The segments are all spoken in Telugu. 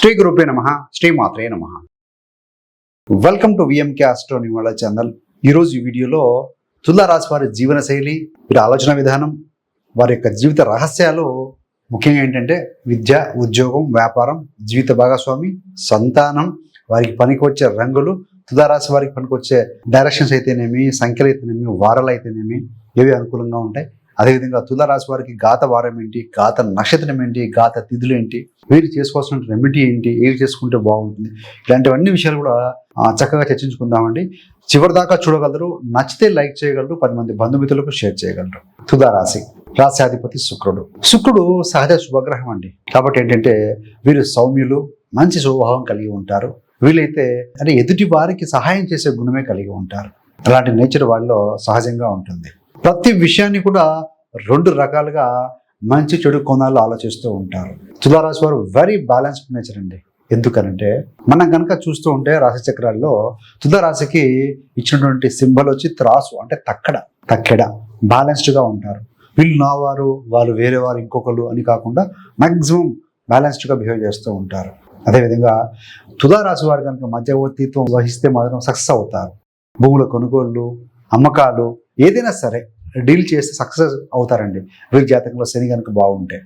శ్రీ గురుపే నమ శ్రీమాత్రే నమ. Welcome to VMK astro channel ఈరోజు ఈ వీడియోలో తులారాశి వారి జీవన శైలి వీరి ఆలోచన విధానం వారి యొక్క జీవిత రహస్యాలు ముఖ్యంగా ఏంటంటే విద్య ఉద్యోగం వ్యాపారం జీవిత భాగస్వామి సంతానం వారికి పనికొచ్చే రంగులు తులారాశి వారికి పనికొచ్చే డైరెక్షన్స్ అయితేనేమి సంఖ్యలు అయితేనేమి వారాలు అయితేనేమి ఏవి అనుకూలంగా ఉంటాయి అదేవిధంగా తులారాశి వారికి గాత వారం ఏంటి? గాత నక్షత్రం ఏంటి? గాత తిథులు ఏంటి? వీరు చేసుకోవాల్సిన రెమెడీ ఏంటి? ఏవి చేసుకుంటే బాగుంటుంది? ఇలాంటివన్నీ విషయాలు కూడా చక్కగా చర్చించుకుందామండి. చివరి దాకా చూడగలరు నచ్చితే లైక్ చేయగలరు పది మంది బంధుమిత్రులకు షేర్ చేయగలరు. తులారాశి రాశ్యాధిపతి శుక్రుడు. శుక్రుడు సహజ శుభగ్రహం అండి. కాబట్టి ఏంటంటే వీరు సౌమ్యులు మంచి స్వభావం కలిగి ఉంటారు. వీలైతే అంటే ఎదుటి వారికి సహాయం చేసే గుణమే కలిగి ఉంటారు. అలాంటి నేచర్ వాళ్ళలో సహజంగా ఉంటుంది. ప్రతి విషయాన్ని కూడా రెండు రకాలుగా మంచి చెడు కోణాలు ఆలోచిస్తూ ఉంటారు. తులారాశి వారు వెరీ బ్యాలెన్స్డ్ నేచర్ అండి. ఎందుకనంటే మనం కనుక చూస్తూ ఉంటే రాశి చక్రాల్లో తులారాశికి ఇచ్చినటువంటి సింబల్ వచ్చి త్రాసు అంటే తక్కడ తక్కెడ బ్యాలెన్స్డ్గా ఉంటారు. వీళ్ళు నావారు వాళ్ళు వేరే వారు ఇంకొకరు అని కాకుండా మ్యాక్సిమం బ్యాలెన్స్డ్గా బిహేవ్ చేస్తూ ఉంటారు. అదేవిధంగా తులారాశి వారు కనుక మధ్యవర్తిత్వం వహిస్తే మాత్రం సక్సెస్ అవుతారు. భూముల కొనుగోళ్ళు అమ్మకాలు ఏదైనా సరే డీల్ చేస్తే సక్సెస్ అవుతారండి. వీరి జాతకంలో శని కనుక బాగుంటే.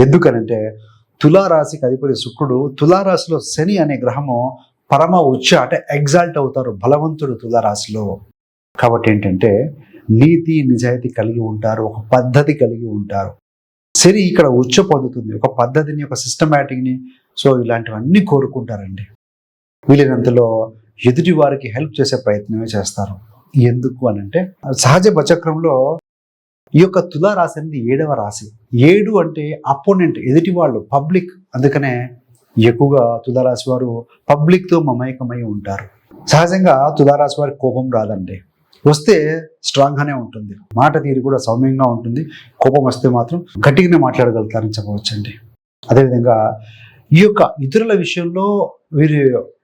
ఎందుకనంటే తులారాశికి అధిపతి శుక్రుడు తులారాశిలో శని అనే గ్రహము పరమ ఉచ్చ అంటే ఎగ్జాల్ట్ అవుతారు బలవంతుడు తులారాశిలో. కాబట్టి ఏంటంటే నీతి నిజాయితీ కలిగి ఉంటారు ఒక పద్ధతి కలిగి ఉంటారు. శని ఇక్కడ ఉచ్చ పొందుతుంది ఒక పద్ధతిని ఒక సిస్టమేటిక్ని సో ఇలాంటివన్నీ కోరుకుంటారండి. వీలైనంతలో ఎదుటి వారికి హెల్ప్ చేసే ప్రయత్నమే చేస్తారు. ఎందుకు అని అంటే సహజ బచక్రంలో ఈ యొక్క తులా రాశి అనేది ఏడవ రాశి. ఏడు అంటే అపోనెంట్ ఎదుటి వాళ్ళు పబ్లిక్. అందుకనే ఎక్కువగా తులారాశి వారు పబ్లిక్తో మమేకమై ఉంటారు. సహజంగా తులారాశి వారికి కోపం రాదండి. వస్తే స్ట్రాంగ్గానే ఉంటుంది. మాట తీరు కూడా సౌమ్యంగా ఉంటుంది. కోపం వస్తే మాత్రం గట్టిగానే మాట్లాడగలుగుతారని చెప్పవచ్చండి. అదేవిధంగా ఈ యొక్క ఇతరుల విషయంలో వీరు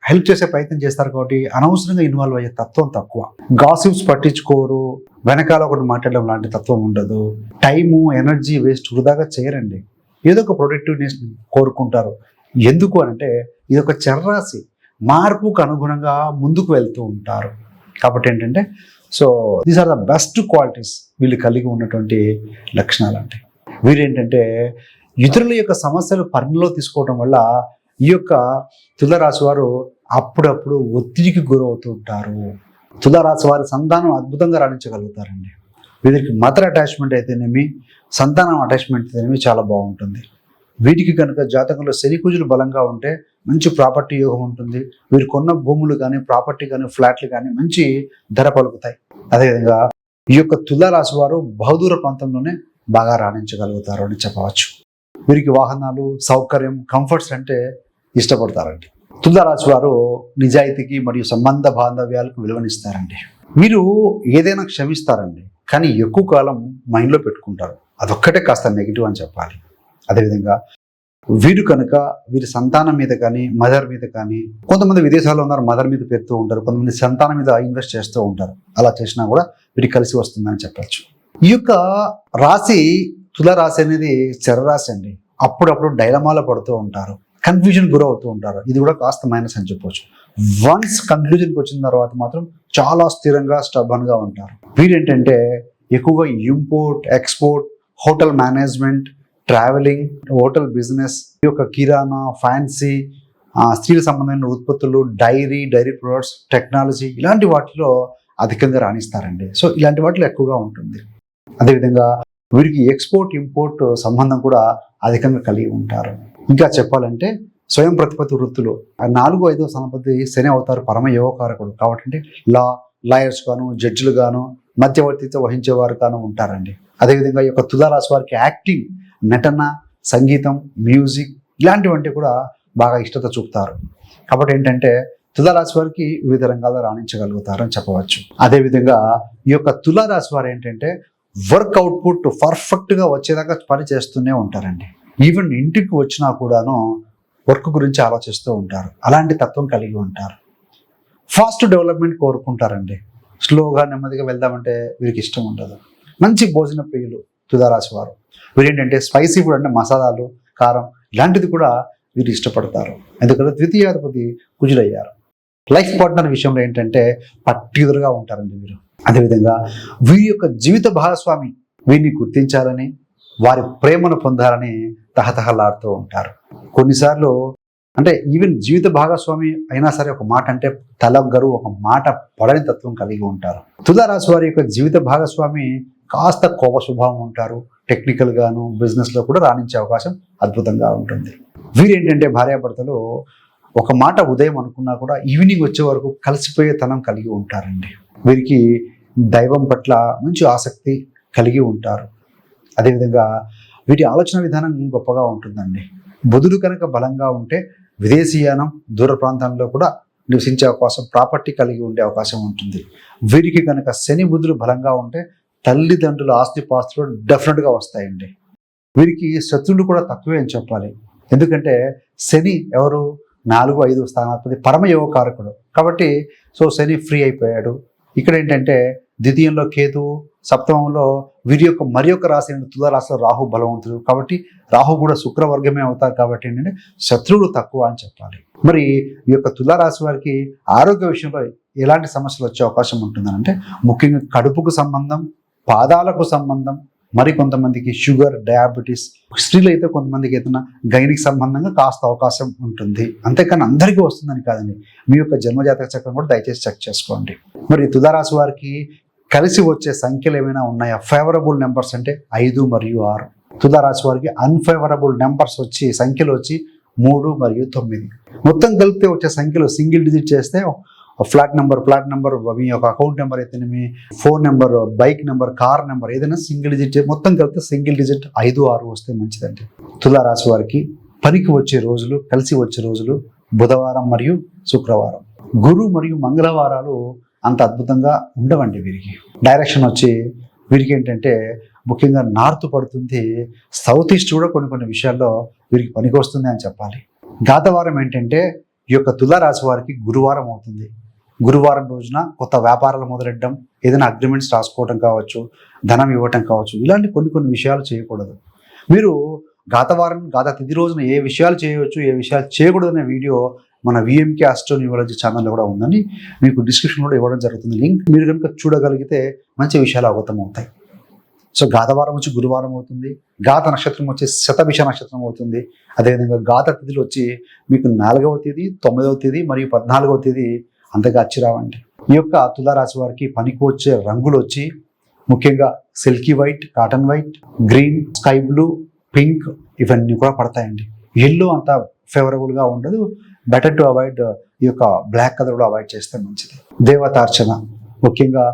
హెల్ప్ చేసే ప్రయత్నం చేస్తారు కాబట్టి అనవసరంగా ఇన్వాల్వ్ అయ్యే తత్వం తక్కువ. గాసిప్స్ పట్టించుకోరు. వెనకాల ఒకటి మాట్లాడడం లాంటి తత్వం ఉండదు. టైము ఎనర్జీ వేస్ట్ వృధాగా చేయరండి. ఏదో ఒక ప్రొడక్టివ్నెస్ కోరుకుంటారు. ఎందుకు అంటే ఇది ఒక చర్రాసి మార్పుకు అనుగుణంగా ముందుకు వెళ్తూ ఉంటారు. కాబట్టి ఏంటంటే so these are the best qualities వీళ్ళు కలిగి ఉన్నటువంటి లక్షణాలు అంటే వీరేంటంటే ఇతరుల యొక్క సమస్యలు పరిణిలో తీసుకోవడం వల్ల ఈ యొక్క తులరాశి వారు అప్పుడప్పుడు ఒత్తిడికి గురవుతూ ఉంటారు. తులారాశి వారి సంతానం అద్భుతంగా రాణించగలుగుతారండి. వీరికి మదర్ అటాచ్మెంట్ అయితేనేమి సంతానం అటాచ్మెంట్ అయితేనేమి చాలా బాగుంటుంది. వీటికి కనుక జాతకంలో శనికుజులు బలంగా ఉంటే మంచి ప్రాపర్టీ యోగం ఉంటుంది. వీరు కొన్న భూములు కానీ ప్రాపర్టీ కానీ ఫ్లాట్లు కానీ మంచి ధర పలుకుతాయి. అదేవిధంగా ఈ యొక్క తులారాశి వారు బహుదూర ప్రాంతంలోనే బాగా రాణించగలుగుతారు అని చెప్పవచ్చు. వీరికి వాహనాలు సౌకర్యం కంఫర్ట్స్ అంటే ఇష్టపడతారండి. తులారాశి వారు నిజాయితీకి మరియు సంబంధ బాంధవ్యాలకు విలువనిస్తారండి. మీరు ఏదైనా క్షమిస్తారండి కానీ ఎక్కువ కాలం మైండ్లో పెట్టుకుంటారు. అదొక్కటే కాస్త నెగిటివ్ అని చెప్పాలి. అదేవిధంగా వీరు కనుక వీరి సంతానం మీద కానీ మదర్ మీద కానీ కొంతమంది విదేశాల్లో ఉన్నారు మదర్ మీద పెడుతూ ఉంటారు కొంతమంది సంతానం మీద ఇన్వెస్ట్ చేస్తూ ఉంటారు. అలా చేసినా కూడా వీరికి కలిసి వస్తుందని చెప్పచ్చు. ఈ యొక్క రాశి తుల రాశి అనేది చరరాశి అండి. అప్పుడప్పుడు డైలమాలో పడుతూ ఉంటారు. కన్ఫ్యూజన్ గురవుతూ ఉంటారు. ఇది కూడా కాస్త మైనస్ అని చెప్పొచ్చు. వన్స్ కన్క్లూజన్కి వచ్చిన తర్వాత మాత్రం చాలా స్థిరంగా స్టబన్గా ఉంటారు. వీరేంటంటే ఎక్కువగా import export hotel management travelling hotel business ఈ యొక్క కిరాణా ఫ్యాన్సీ స్త్రీల సంబంధమైన ఉత్పత్తులు డైరీ డైరీ ప్రొడక్ట్స్ టెక్నాలజీ ఇలాంటి వాటిలో అధికంగా రాణిస్తారండి. సో ఇలాంటి వాటిలో ఎక్కువగా ఉంటుంది. అదేవిధంగా వీరికి ఎక్స్పోర్ట్ ఇంపోర్ట్ సంబంధం కూడా అధికంగా కలిగి ఉంటారు. ఇంకా చెప్పాలంటే స్వయం ప్రతిపత్తి వృత్తులు ఆ నాలుగు ఐదో సంపత్తి శని అవుతారు పరమ యోగకారకుడు. కాబట్టి లా లాయర్స్ గాను జడ్జిలు గాను మధ్యవర్తిత్వం వహించేవారు గాను ఉంటారండి. అదేవిధంగా ఈ యొక్క తులారాశి వారికి యాక్టింగ్ నటన సంగీతం మ్యూజిక్ ఇలాంటివంటి కూడా బాగా ఇష్టత చూపుతారు. కాబట్టి ఏంటంటే తులారాశి వారికి వివిధ రంగాల్లో రాణించగలుగుతారని చెప్పవచ్చు. అదేవిధంగా ఈ యొక్క తులారాశి వారు ఏంటంటే వర్క్ అవుట్పుట్ పర్ఫెక్ట్గా వచ్చేదాకా పని చేస్తూనే ఉంటారండి. ఈవెన్ ఇంటికి వచ్చినా కూడాను వర్క్ గురించి ఆలోచిస్తూ ఉంటారు. అలాంటి తత్వం కలిగి ఉంటారు. ఫాస్ట్ డెవలప్మెంట్ కోరుకుంటారండి. స్లోగా నెమ్మదిగా వెళ్దామంటే వీరికి ఇష్టం ఉండదు. మంచి భోజన ప్రియులు తుదారాశి వారు. వీరేంటంటే స్పైసీ ఫుడ్ అంటే మసాలాలు కారం ఇలాంటిది కూడా వీరు ఇష్టపడతారు. ఎందుకంటే ద్వితీయాధిపతి కుజులయ్యారు. లైఫ్ పార్ట్నర్ విషయంలో ఏంటంటే పర్టికులర్గా ఉంటారండి వీరు. అదేవిధంగా వీరి యొక్క జీవిత భాగస్వామి వీరిని గుర్తించాలని వారి ప్రేమను పొందాలని తహతహలాడుతూ ఉంటారు. కొన్నిసార్లు అంటే ఈవెన్ జీవిత భాగస్వామి అయినా సరే ఒక మాట అంటే తలగ్గరు ఒక మాట పడని తత్వం కలిగి ఉంటారు. తులారాశి వారి యొక్క జీవిత భాగస్వామి కాస్త కోప స్వభావం ఉంటారు టెక్నికల్గాను బిజినెస్లో కూడా రాణించే అవకాశం అద్భుతంగా ఉంటుంది. వీరేంటంటే భార్యాభర్తలు ఒక మాట ఉదయం అనుకున్నా కూడా ఈవినింగ్ వచ్చే వరకు కలిసిపోయే తనం కలిగి ఉంటారండి. వీరికి దైవం పట్ల మంచి ఆసక్తి కలిగి ఉంటారు. అదేవిధంగా వీటి ఆలోచన విధానం గొప్పగా ఉంటుందండి. బుధుడు కనుక బలంగా ఉంటే విదేశీయానం దూర ప్రాంతాల్లో కూడా నివసించే అవకాశం ప్రాపర్టీ కలిగి ఉండే అవకాశం ఉంటుంది. వీరికి కనుక శని బుధులు బలంగా ఉంటే తల్లిదండ్రుల ఆస్తిపాస్తులు డెఫినెట్గా వస్తాయండి. వీరికి శత్రువులు కూడా తక్కువే అని చెప్పాలి. ఎందుకంటే శని ఎవరు? నాలుగు ఐదు స్థానాధిపతి పరమ కారకుడు కాబట్టి సో శని ఫ్రీ అయిపోయాడు. ఇక్కడ ఏంటంటే ద్వితీయంలో కేతు సప్తమంలో వీరి యొక్క మరి యొక్క రాశి ఏంటంటే రాశిలో రాహు బలవంతుడు. కాబట్టి రాహు కూడా శుక్రవర్గమే అవుతారు కాబట్టి ఏంటంటే శత్రువులు తక్కువ అని చెప్పాలి. మరి ఈ యొక్క తులారాశి వారికి ఆరోగ్య విషయంలో ఎలాంటి సమస్యలు వచ్చే అవకాశం ఉంటుందంటే ముఖ్యంగా కడుపుకు సంబంధం పాదాలకు సంబంధం మరి కొంతమందికి షుగర్ డయాబెటీస్ స్త్రీలు అయితే కొంతమందికి ఏదైనా గైనిక్ సంబంధంగా కాస్త అవకాశం ఉంటుంది. అంతేకాని అందరికీ వస్తుందని కాదండి. మీ యొక్క జన్మజాతక చక్రం కూడా దయచేసి చెక్ చేసుకోండి. మరి తులారాశి వారికి కలిసి వచ్చే సంఖ్యలు ఏమైనా ఉన్నాయా? ఫేవరబుల్ నెంబర్స్ అంటే ఐదు మరియు ఆరు. తులారాశి వారికి అన్ఫేవరబుల్ నెంబర్స్ వచ్చి సంఖ్యలు వచ్చి మూడు మరియు తొమ్మిది. మొత్తం కలిపితే వచ్చే సంఖ్యలు సింగిల్ డిజిట్ చేస్తే ఫ్లాట్ నెంబర్ ఫ్లాట్ నెంబర్ మీ యొక్క అకౌంట్ నెంబర్ అయితే మీ phone number bike number car number ఏదైనా సింగిల్ డిజిట్ మొత్తం కలిపితే సింగిల్ డిజిట్ ఐదు ఆరు వస్తే మంచిదండి. తులారాశి వారికి పనికి వచ్చే రోజులు కలిసి వచ్చే రోజులు బుధవారం మరియు శుక్రవారం. గురు మరియు మంగళవారాలు అంత అద్భుతంగా ఉండవండి వీరికి. డైరెక్షన్ వచ్చి వీరికి ఏంటంటే ముఖ్యంగా నార్త్ పడుతుంది సౌత్ ఈస్ట్ కూడా కొన్ని కొన్ని విషయాల్లో వీరికి పనికొస్తుంది అని చెప్పాలి. గాతవారం ఏంటంటే ఈ యొక్క తులారాశి వారికి గురువారం అవుతుంది. గురువారం రోజున కొత్త వ్యాపారాలు మొదలెట్టడం ఏదైనా అగ్రిమెంట్స్ రాసుకోవడం కావచ్చు ధనం ఇవ్వటం కావచ్చు ఇలాంటి కొన్ని కొన్ని విషయాలు చేయకూడదు. మీరు గాతవారం గాత తిది రోజున ఏ విషయాలు చేయవచ్చు ఏ విషయాలు చేయకూడదు అనే వీడియో మన విఎంకే ఆస్ట్రోన్యూరాలజీ ఛానల్లో కూడా ఉందని మీకు డిస్క్రిప్షన్ కూడా ఇవ్వడం జరుగుతుంది. లింక్ మీరు కనుక చూడగలిగితే మంచి విషయాలు అవగతం అవుతాయి. సో గాతవారం వచ్చి గురువారం అవుతుంది. గాత నక్షత్రం వచ్చి శతభిష నక్షత్రం అవుతుంది. అదేవిధంగా గాత తిథులు వచ్చి మీకు నాలుగవ తేదీ తొమ్మిదవ తేదీ మరియు పద్నాలుగవ తేదీ అంతగా అచ్చిరావండి ఈ యొక్క తులారాశి వారికి పనికి వచ్చే రంగులు వచ్చి ముఖ్యంగా silky white cotton white green sky blue pink ఇవన్నీ కూడా పడతాయండి. ఎల్లో అంత ఫేవరబుల్గా ఉండదు. బెటర్ టు అవాయిడ్ ఈ యొక్క బ్లాక్ కలర్ కూడా అవాయిడ్ చేస్తే మంచిది. దేవతార్చన ముఖ్యంగా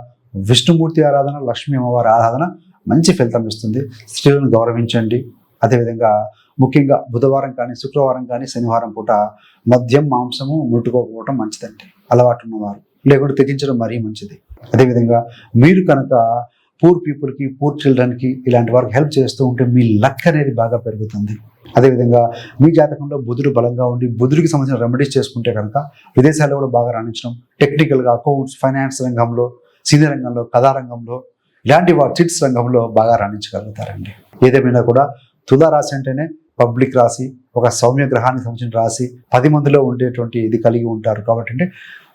విష్ణుమూర్తి ఆరాధన లక్ష్మీ అమ్మవారి ఆరాధన మంచి ఫలితం ఇస్తుంది. స్త్రీలను గౌరవించండి. అదేవిధంగా ముఖ్యంగా బుధవారం కానీ శుక్రవారం కానీ శనివారం పూట మద్యం మాంసము ముట్టుకోకపోవడం మంచిదండి. అలవాటు ఉన్నవారు. లేకుంటే తెగించడం మరీ మంచిది. అదేవిధంగా మీరు కనుక పూర్ పీపుల్కి పూర్ చిల్డ్రన్కి ఇలాంటి వారికి హెల్ప్ చేస్తూ ఉంటే మీ లక్ అనేది బాగా పెరుగుతుంది. అదేవిధంగా మీ జాతకంలో బుధుడు బలంగా ఉండి బుధుడికి సంబంధించిన రెమెడీస్ చేసుకుంటే కనుక విదేశాల్లో కూడా బాగా రాణించడం టెక్నికల్గా అకౌంట్స్ ఫైనాన్స్ రంగంలో సినీ రంగంలో కథా రంగంలో ఇలాంటి వాటి చిట్స్ రంగంలో బాగా రాణించగలుగుతారండి. ఏదేమైనా కూడా తుదా రాసి అంటేనే పబ్లిక్ రాసి ఒక సౌమ్య గ్రహానికి సంబంధించిన రాసి పది మందిలో ఉండేటువంటి ఇది కలిగి ఉంటారు కాబట్టి అంటే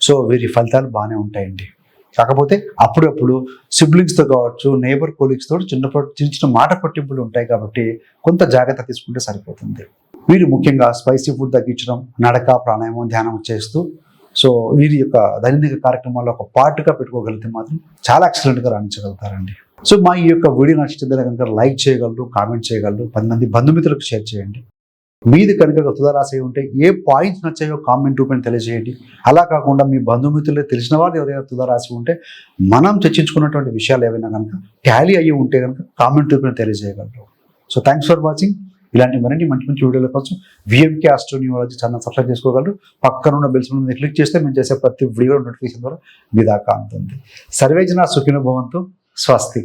సో వీరి ఫలితాలు బాగానే ఉంటాయండి. కాకపోతే అప్పుడప్పుడు సిబ్లింగ్స్తో కావచ్చు నేబర్ కొలీగ్స్తో చిన్నప్పటి చిన్న చిన్న మాట పట్టింపులు ఉంటాయి కాబట్టి కొంత జాగ్రత్త తీసుకుంటే సరిపోతుంది. వీరు ముఖ్యంగా స్పైసీ ఫుడ్ తగ్గించడం నడక ప్రాణాయామం ధ్యానం చేస్తూ సో వీరి యొక్క దైనందిక కార్యక్రమాల్లో ఒక పార్ట్గా పెట్టుకోగలిగితే మాత్రం చాలా ఎక్సలెంట్గా రాణించగలుగుతారండి. సో మా ఈ యొక్క వీడియో నచ్చితే కనుక లైక్ చేయగలరు కామెంట్ చేయగలరు పది మంది బంధుమిత్రులకు షేర్ చేయండి. మీది కనుక తులారాశి ఉంటే ఏ పాయింట్స్ నచ్చాయో కామెంట్ రూపాయని తెలియజేయండి. అలా కాకుండా మీ బంధుమిత్రులు తెలిసిన వాళ్ళు ఎవరైనా తులారాశి ఉంటే మనం చర్చించుకున్నటువంటి విషయాలు ఏవైనా కనుక ట్యాలీ అయ్యి ఉంటే కనుక కామెంట్ రూపాయని తెలియజేయగలరు. సో థ్యాంక్స్ ఫర్ వాచింగ్ ఇలాంటి మరిన్ని మంచి మంచి వీడియోల కోసం విఎంకే ఆస్ట్రోనియాలజీ ఛానల్ సబ్స్క్రైబ్ చేసుకోగలరు. పక్కనున్న బెల్స్ మీద క్లిక్ చేస్తే మేము చేసే ప్రతి వీడియో నోటిఫికేషన్ ద్వారా మీ దాకా అందుతుంది. సర్వేజన సుఖినోభవంతో స్వస్తి.